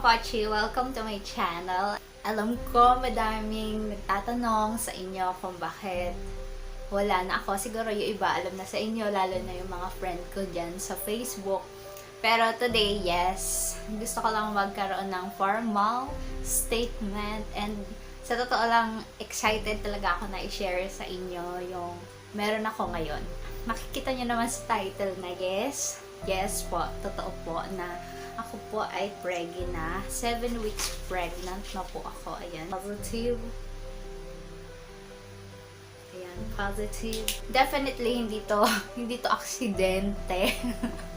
mga! Welcome to my channel. Alam ko madaming nagtatanong sa inyo kung bakit wala na ako. Siguro yung iba alam na sa inyo, lalo na yung mga friend ko dyan sa Facebook. Pero today, yes, gusto ko lang magkaroon ng formal statement and sa totoo lang, excited talaga ako na i-share sa inyo yung meron ako ngayon. Makikita nyo naman sa title na yes, yes po, totoo po na ako po ay preggy na. 7 weeks pregnant na po ako. Ayan, positive. Ayan, positive. Definitely hindi to, hindi to aksidente.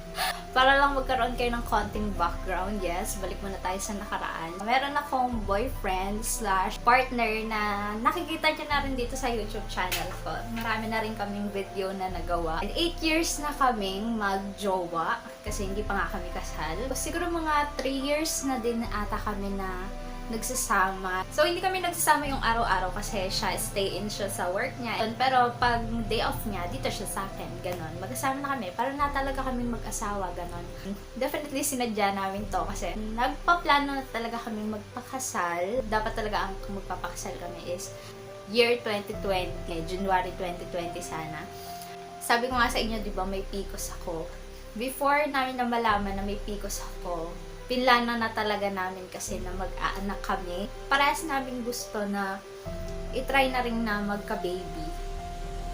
Para lang magkaroon kayo ng konting background, yes, balik muna tayo sa nakaraan. Meron akong boyfriend slash partner na nakikita nyo na rin dito sa YouTube channel ko. Marami na rin kaming video na nagawa. And 8 years na kaming magjowa kasi hindi pa nga kami kasal. Siguro mga 3 years na din ata kami na nagsasama. So, hindi kami nagsasama yung araw-araw kasi siya, stay in siya sa work niya. Pero pag day off niya, dito siya sa akin. Ganon. Magkasama na kami. Para na talaga kami mag-asawa. Ganon. Definitely sinadya namin to kasi nagpaplano na talaga kami magpakasal. Dapat talaga ang magpapakasal kami is year 2020, January 2020 sana. Sabi ko nga sa inyo, di ba, may PCOS ako. Before namin na malaman na may PCOS ako, pinlano na talaga namin kasi na mag-aanak kami. Parehas namin gusto na itry na rin na magka-baby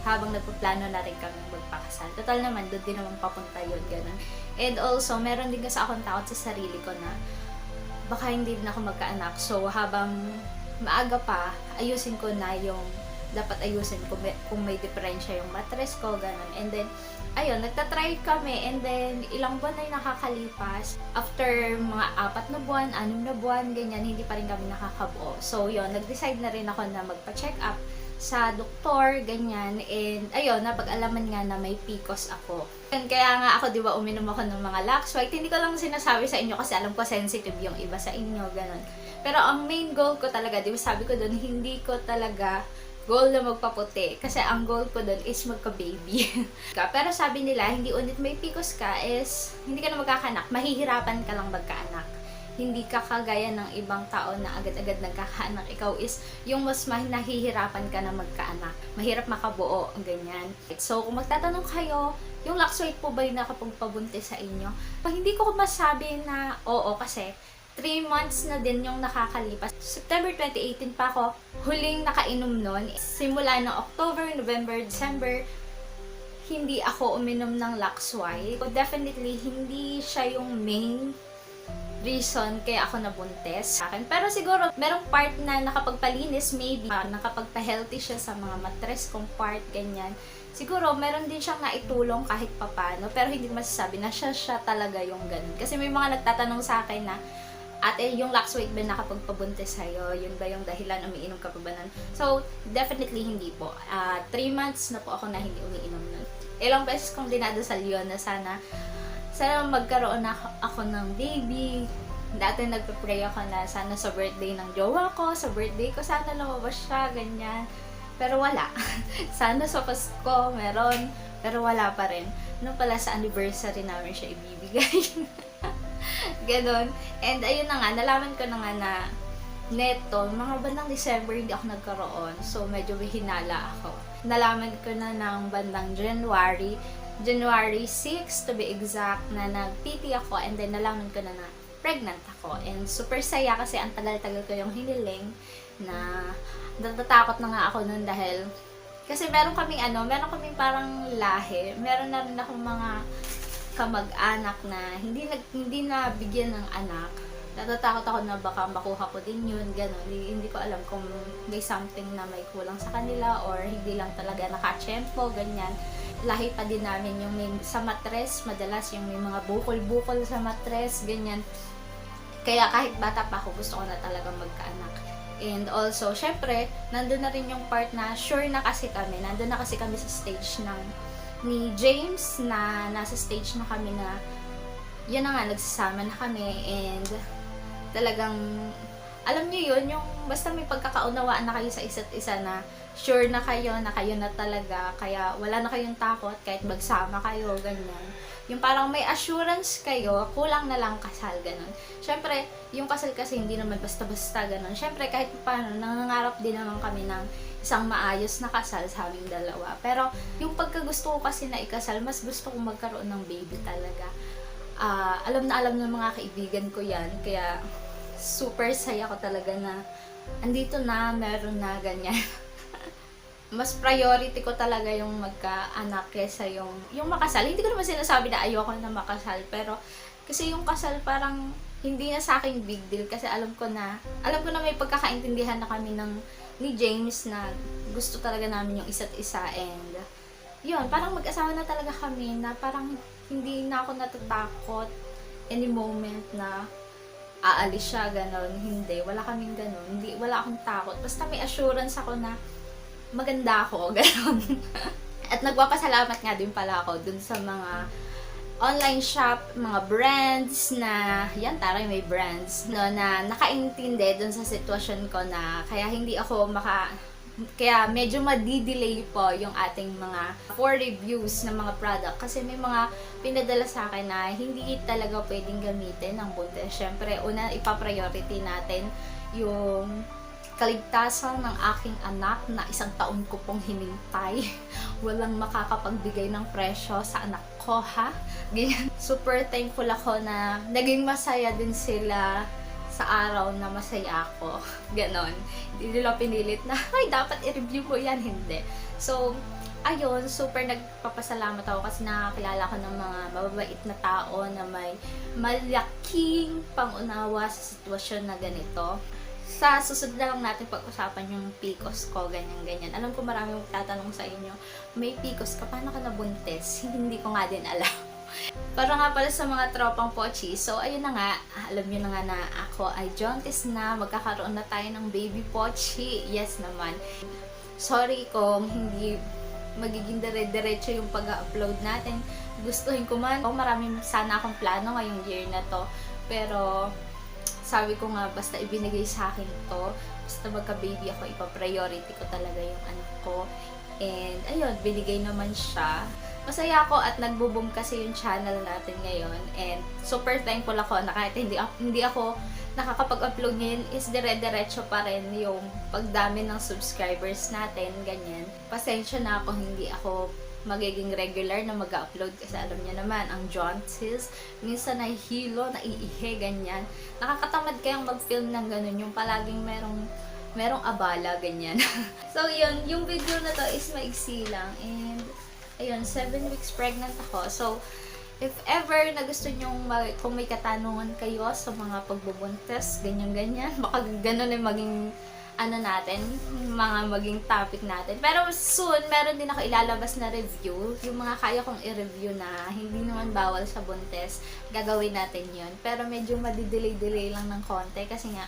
habang nagpaplano na rin kami magpakasal. Total naman, doon din naman papunta yun, ganun. And also, meron din kasi akong takot sa sarili ko na baka hindi din ako magkaanak. So, habang maaga pa, ayusin ko na yung dapat ayusin kung may, kung may diferensya yung mattress ko, ganun. And then, ayun, nagtatry kami and then ilang buwan na nakakalipas. After mga apat na buwan, anim na buwan, ganyan, hindi pa rin kami nakakabuo. So, yun, nag-decide na rin ako na magpa-check up sa doktor, ganyan, and ayun, napag-alaman nga na may PCOS ako. And kaya nga ako, di ba, uminom ako ng mga White. Hindi ko lang sinasabi sa inyo kasi alam ko sensitive yung iba sa inyo, ganun. Pero ang main goal ko talaga, di ba sabi ko doon, hindi ko talaga goal na magpaputi. Kasi ang goal ko doon is magka-baby. Pero sabi nila, hindi unit may PCOS ka is hindi ka na magkakanak. Mahihirapan ka lang magkaanak. Hindi ka kagaya ng ibang tao na agad-agad nagkakaanak. Ikaw is yung mas nahihirapan ka na magkaanak. Mahirap makabuo, ang ganyan. So, kung magtatanong kayo, yung Luxweight po ba yung nakapagpabuntis sa inyo? Pag hindi ko masabi na oo kasi 3 months na din yung nakakalipas. September 2018 pa ako huling nakainom nun. Simula ng October, November, December, hindi ako uminom ng Lux White. So definitely, hindi siya yung main reason kaya ako nabuntis sa akin. Pero siguro, merong part na nakapagpalinis, maybe, uh, nakapagpa-healthy siya sa mga matres kong part, ganyan. Siguro, meron din siyang naitulong kahit papano, pero hindi masasabi na siya, siya talaga yung ganun. Kasi may mga nagtatanong sa akin na, Ate, yung lax weight ba nakapagpabuntis sa'yo? Yun ba yung dahilan umiinom ka pa ba nun? So, definitely hindi po. Uh, three months na po ako na hindi umiinom nun. Ilang beses kong dinadasal yun na sana, sana magkaroon na ako ng baby. Dati nagpe-pray ako na sana sa birthday ng jowa ko, sa birthday ko, sana lumabas siya, ganyan. Pero wala. sana sa Pasko, meron. Pero wala pa rin. Nung pala sa anniversary namin siya ibibigay. Ganon. And ayun na nga, nalaman ko na nga na neto, mga bandang December hindi ako nagkaroon. So, medyo hinala ako. Nalaman ko na ng bandang January, January 6 to be exact, na nag-PT ako and then nalaman ko na na pregnant ako. And super saya kasi ang tagal-tagal ko yung hiniling na natatakot na nga ako nun dahil kasi meron kaming ano, meron kaming parang lahi. Meron na rin akong mga kamag-anak na hindi nag hindi na bigyan ng anak. Natatakot ako na baka makuha ko din yun. Hindi, hindi ko alam kung may something na may kulang sa kanila or hindi lang talaga nakachempo, ganyan. Lahi pa din namin yung may, sa matres, madalas yung may mga bukol-bukol sa matres, ganyan. Kaya kahit bata pa ako, gusto ko na talaga magkaanak. And also, syempre, nandun na rin yung part na sure na kasi kami, nandun na kasi kami sa stage ng ni James na nasa stage na kami na yun na nga, nagsasama na kami and talagang alam niyo yun, yung basta may pagkakaunawaan na kayo sa isa't isa na sure na kayo, na kayo na talaga, kaya wala na kayong takot kahit magsama kayo, ganyan. Yung parang may assurance kayo, kulang na lang kasal, ganun. Siyempre, yung kasal kasi hindi naman basta-basta, ganun. Siyempre, kahit paano, nangangarap din naman kami ng isang maayos na kasal sa aming dalawa. Pero, yung pagkagusto ko kasi na ikasal, mas gusto ko magkaroon ng baby talaga. Ah, alam na alam ng mga kaibigan ko yan, kaya super saya ko talaga na andito na, meron na, ganyan. Mas priority ko talaga yung magkaanak kesa yung, yung makasal. Hindi ko naman sinasabi na ayoko na makasal, pero kasi yung kasal parang hindi na sa akin big deal kasi alam ko na, alam ko na may pagkakaintindihan na kami ng ni James na gusto talaga namin yung isa't isa and yun, parang mag-asawa na talaga kami na parang hindi na ako natatakot any moment na aalis siya, ganon. Hindi, wala kaming ganon. Hindi, wala akong takot. Basta may assurance ako na maganda ako, ganon. At nagpapasalamat nga din pala ako dun sa mga online shop, mga brands na, yan, taray may brands, no, na nakaintindi dun sa sitwasyon ko na kaya hindi ako maka, kaya medyo madidelay po yung ating mga for reviews ng mga product kasi may mga pinadala sa akin na hindi talaga pwedeng gamitin ng buntis. Siyempre, una ipa-priority natin yung kaligtasan ng aking anak na isang taon ko pong hinintay. Walang makakapagbigay ng presyo sa anak ko, ha? Ganyan. Super thankful ako na naging masaya din sila sa araw na masaya ako. Ganon. Hindi nila pinilit na, ay, dapat i-review mo yan. Hindi. So, ayun, super nagpapasalamat ako kasi nakakilala ko ng mga mababait na tao na may malaking pangunawa sa sitwasyon na ganito. Sa susunod na lang natin pag-usapan yung PCOS ko, ganyan-ganyan. Alam ko marami magtatanong sa inyo, may PCOS ka, paano ka nabuntis? Hindi ko nga din alam. Para nga pala sa mga tropang pochi, so ayun na nga, alam nyo na nga na ako ay jaundice na, magkakaroon na tayo ng baby pochi. Yes naman. Sorry kung hindi magiging dire-diretso yung pag-upload natin. Gustuhin ko man, oh, marami sana akong plano ngayong year na to. Pero, sabi ko nga, basta ibinigay sa akin to, basta magka-baby ako, ipa-priority ko talaga yung anak ko. And, ayun, binigay naman siya. Masaya ako at nagbo-boom kasi yung channel natin ngayon. And, super thankful ako na kahit hindi, hindi ako nakakapag-upload ngayon is dire-diretso pa rin yung pagdami ng subscribers natin, ganyan. Pasensya na ako, hindi ako magiging regular na mag-upload kasi alam niya naman, ang jaundice, minsan nahihilo, naiihe, ganyan. Nakakatamad kayang mag-film ng ganun, yung palaging merong merong abala, ganyan. so, yun, yung video na to is maiksi lang. And, ayun, 7 weeks pregnant ako. So, if ever na gusto nyong mag, kung may katanungan kayo sa mga pagbubuntes, ganyan-ganyan, baka ganun yung maging ano natin, mga maging topic natin. Pero soon, meron din ako ilalabas na review. Yung mga kaya kong i-review na hindi naman bawal sa buntes, gagawin natin yun. Pero medyo madidelay-delay lang ng konti kasi nga,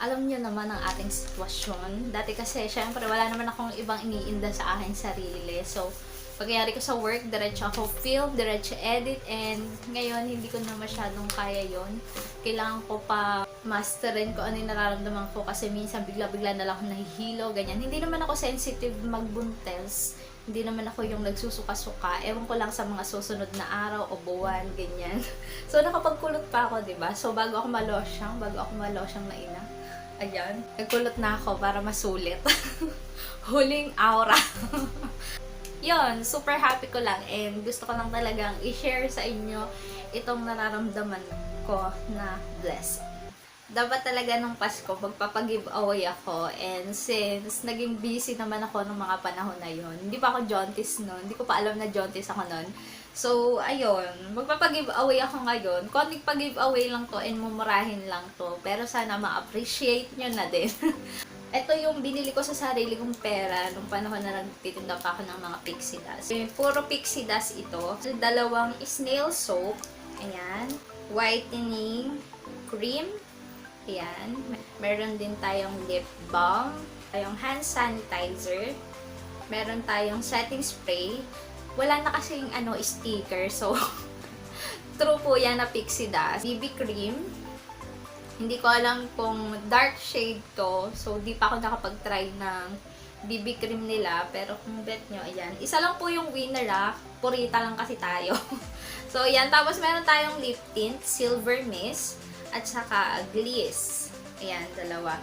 alam niyo naman ang ating sitwasyon. Dati kasi, syempre, wala naman akong ibang iniinda sa aking sarili. So, pagyari ko sa work, diretso ako film, diretso edit, and ngayon, hindi ko na masyadong kaya yon Kailangan ko pa masterin ko ano yung nararamdaman ko kasi minsan bigla-bigla na lang ako nahihilo, ganyan. Hindi naman ako sensitive magbuntes. Hindi naman ako yung nagsusuka-suka. Ewan ko lang sa mga susunod na araw o buwan, ganyan. So, nakapagkulot pa ako, ba? So, bago ako malosyang, bago ako malosyang na ina, ayan, nagkulot na ako para masulit. Huling aura. Yon, super happy ko lang and gusto ko lang talagang i-share sa inyo itong nararamdaman ko na blessed. Dapat talaga nung Pasko, magpapag-giveaway ako. And since naging busy naman ako nung mga panahon na yon hindi pa ako jaundice noon. Hindi ko pa alam na jaundice ako noon. So, ayun. Magpapag-giveaway ako ngayon. Kung pag-giveaway lang to and mumurahin lang to. Pero sana ma-appreciate nyo na din. Ito yung binili ko sa sarili kong pera nung panahon na nagtitinda pa ako ng mga pixie dust. Yung Puro pixie dust ito. Dalawang snail soap. Ayan. Whitening cream. Ayan. Meron din tayong lip balm. Tayong hand sanitizer. Meron tayong setting spray. Wala na kasing ano, sticker. So, true po yan na pixie dust. BB cream. Hindi ko alam kung dark shade to. So, di pa ako nakapag-try ng BB cream nila. Pero kung bet nyo, ayan. Isa lang po yung winner ah. Purita lang kasi tayo. so, ayan. Tapos meron tayong lip tint, Silver Mist, at saka Gliss. Ayan, dalawa.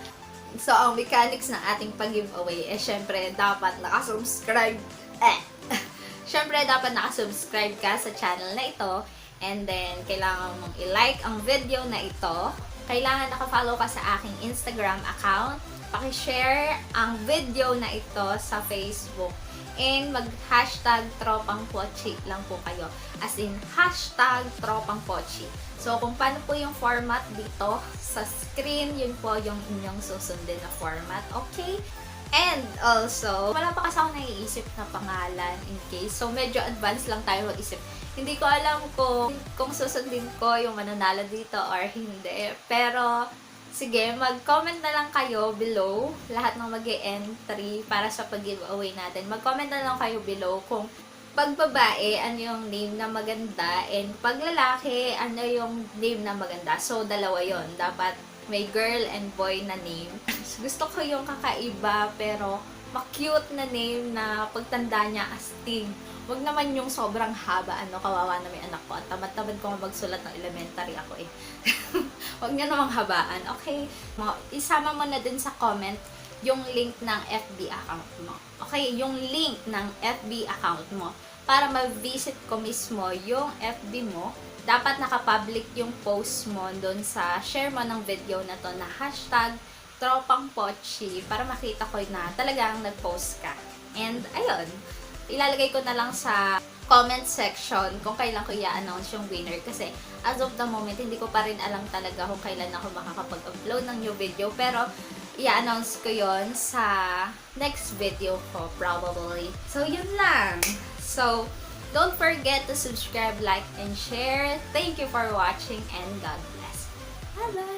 So, ang mechanics ng ating pag-giveaway, eh, syempre, dapat nakasubscribe. Eh! syempre, dapat nakasubscribe ka sa channel na ito. And then, kailangan mong i-like ang video na ito. Kailangan nakafollow ka sa aking Instagram account. Pakishare ang video na ito sa Facebook. And mag-hashtag tropang pochi lang po kayo. As in, hashtag tropang pochi. So, kung paano po yung format dito sa screen, yun po yung inyong susundin na format. Okay? And also, wala pa kasi ako naiisip na pangalan in case. So, medyo advanced lang tayo mag-isip. Hindi ko alam kung, kung susundin ko yung mananalo dito or hindi. Pero, sige, mag-comment na lang kayo below lahat ng mag entry para sa pag-giveaway natin. Mag-comment na lang kayo below kung pag babae, ano yung name na maganda, and pag lalaki, ano yung name na maganda. So, dalawa yon Dapat may girl and boy na name. Gusto ko yung kakaiba, pero ma-cute na name na pagtanda niya astig. Wag naman yung sobrang haba, ano, kawawa na may anak ko. At tamad-tamad ko magsulat ng elementary ako eh. Wag niya namang habaan. Okay, isama mo na din sa comment yung link ng FB account mo. Okay, yung link ng FB account mo para ma-visit ko mismo yung FB mo. Dapat nakapublic yung post mo doon sa share mo ng video na to na hashtag tropang pochi para makita ko na talagang nag-post ka. And ayun, ilalagay ko na lang sa comment section kung kailan ko i-announce yung winner kasi as of the moment hindi ko pa rin alam talaga kung kailan ako makakapag-upload ng new video pero i-announce ko yon sa next video ko probably. So yun lang. So don't forget to subscribe, like, and share. Thank you for watching and God bless. Bye-bye!